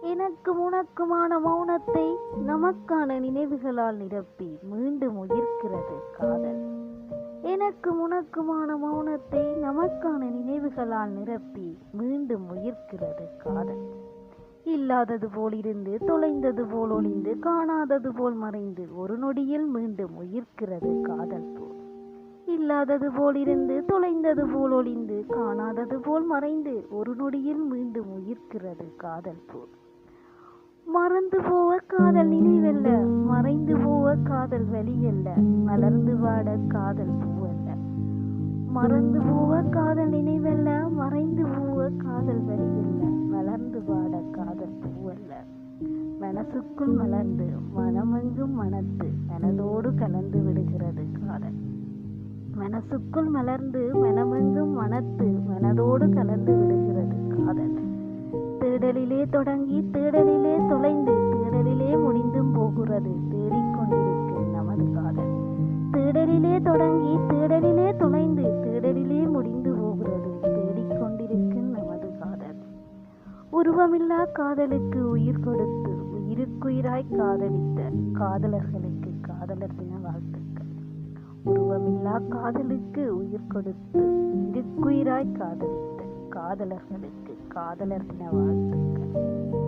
எனக்கும் உனக்குமான மௌனத்தை நமக்கான நினைவுகளால் நிரப்பி மீண்டும் உயிர்க்கிறது காதல். எனக்கும் உனக்குமான மௌனத்தை நமக்கான நினைவுகளால் நிரப்பி மீண்டும் உயிர்க்கிறது காதல். இல்லாதது போல் இருந்து தொலைந்தது போல் ஒளிந்து காணாதது போல் மறைந்து ஒரு நொடியில் மீண்டும் உயிர்க்கிறது காதல் போல். இல்லாதது போல் இருந்து தொலைந்தது போல் ஒளிந்து காணாதது போல் மறைந்து ஒரு நொடியில் மீண்டும் உயிர்க்கிறது காதல் போல். மறந்து போவ காதல் நினைவல்ல மறைந்து போவ காதல் வழியல்ல மலர்ந்து வாட காதல் பூவல்ல. மறந்து போவ காதல் நினைவல்ல மறைந்து போவ காதல் வழியல்ல மலர்ந்து வாட காதல் பூவல்ல. மனசுக்குள் மலர்ந்து மனமெங்கும் மனத்து மனதோடு கலந்து விடுகிறது மனசுக்குள் மலர்ந்து மனமெங்கும் மனத்து மனதோடு கலந்து விடுகிறது காதல். தேடலிலே தொடங்கி தேடலிலே தொலைந்து தேடலிலே முடிந்தும் போகிறது தேடிக்கொண்டிருக்கு நமது காதல். தேடலிலே தொடங்கி தேடலிலே தொலைந்து தேடலிலே முடிந்து போகிறது தேடிக்கொண்டிருக்கு நமது காதல். உருவமில்லா காதலுக்கு உயிர் கொடுத்து உயிருக்குயிராய் காதலித்த காதலர்களுக்கு காதலர் தின வாழ்த்துக்கள். உருவமில்லா காதலுக்கு உயிர் கொடுத்து உயிருக்குயிராய் காதலித்த காதலர்களுக்கு காதலர் என வாழ்த்துக்கள்.